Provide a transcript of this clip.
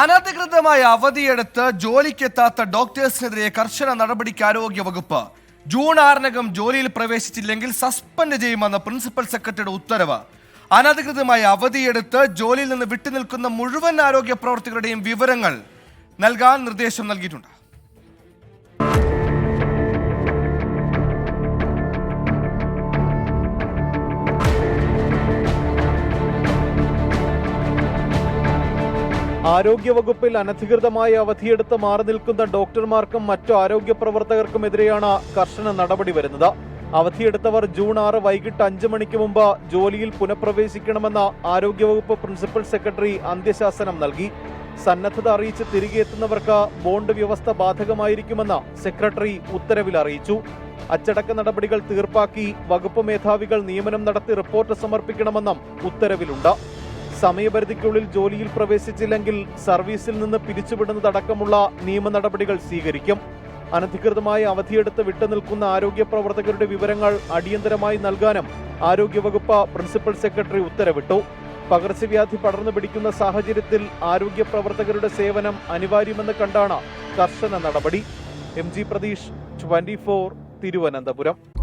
അനധികൃതമായ അവധിയെടുത്ത് ജോലിക്കെത്താത്ത ഡോക്ടേഴ്സിനെതിരെ കർശന നടപടിക്ക് ആരോഗ്യ വകുപ്പ്. ജൂൺ ആറിനകം ജോലിയിൽ പ്രവേശിച്ചില്ലെങ്കിൽ സസ്പെൻഡ് ചെയ്യുമെന്ന പ്രിൻസിപ്പൽ സെക്രട്ടറിയുടെ ഉത്തരവ്. അനധികൃതമായ അവധിയെടുത്ത് ജോലിയിൽ നിന്ന് വിട്ടുനിൽക്കുന്ന മുഴുവൻ ആരോഗ്യ പ്രവർത്തകരുടെയും വിവരങ്ങൾ നൽകാൻ നിർദ്ദേശം നൽകിയിട്ടുണ്ട്. ആരോഗ്യവകുപ്പിൽ അനധികൃതമായി അവധിയെടുത്ത് മാറി നിൽക്കുന്ന ഡോക്ടർമാർക്കും മറ്റു ആരോഗ്യ പ്രവർത്തകർക്കുമെതിരെയാണ് കർശന നടപടി വരുന്നത്. അവധിയെടുത്തവർ ജൂൺ ആറ് വൈകിട്ട് അഞ്ച് മണിക്ക് മുമ്പ് ജോലിയിൽ പുനഃപ്രവേശിക്കണമെന്ന ആരോഗ്യവകുപ്പ് പ്രിൻസിപ്പൽ സെക്രട്ടറി അന്ത്യശാസനം നൽകി. സന്നദ്ധത അറിയിച്ച് തിരികെ എത്തുന്നവർക്ക് ബോണ്ട് വ്യവസ്ഥ ബാധകമായിരിക്കുമെന്ന് സെക്രട്ടറി ഉത്തരവിൽ അറിയിച്ചു. അച്ചടക്ക നടപടികൾ തീർപ്പാക്കി വകുപ്പ് മേധാവികൾ നിയമനം നടത്തി റിപ്പോർട്ട് സമർപ്പിക്കണമെന്നും ഉത്തരവിലുണ്ട്. സമയപരിധിക്കുള്ളിൽ ജോലിയിൽ പ്രവേശിച്ചില്ലെങ്കിൽ സർവീസിൽ നിന്ന് പിരിച്ചുവിടുന്നതടക്കമുള്ള നിയമ നടപടികൾ സ്വീകരിക്കും. അനധികൃതമായി അവധിയെടുത്ത് വിട്ടുനിൽക്കുന്ന ആരോഗ്യ പ്രവർത്തകരുടെ വിവരങ്ങൾ അടിയന്തരമായി നൽകാനും ആരോഗ്യവകുപ്പ് പ്രിൻസിപ്പൽ സെക്രട്ടറി ഉത്തരവിട്ടു. പകർച്ചവ്യാധി പടർന്നു പിടിക്കുന്ന സാഹചര്യത്തിൽ ആരോഗ്യ പ്രവർത്തകരുടെ സേവനം അനിവാര്യമെന്ന് കണ്ടാണ് കർശന നടപടി. M G Pratheesh twenty Thiruvananthapuram.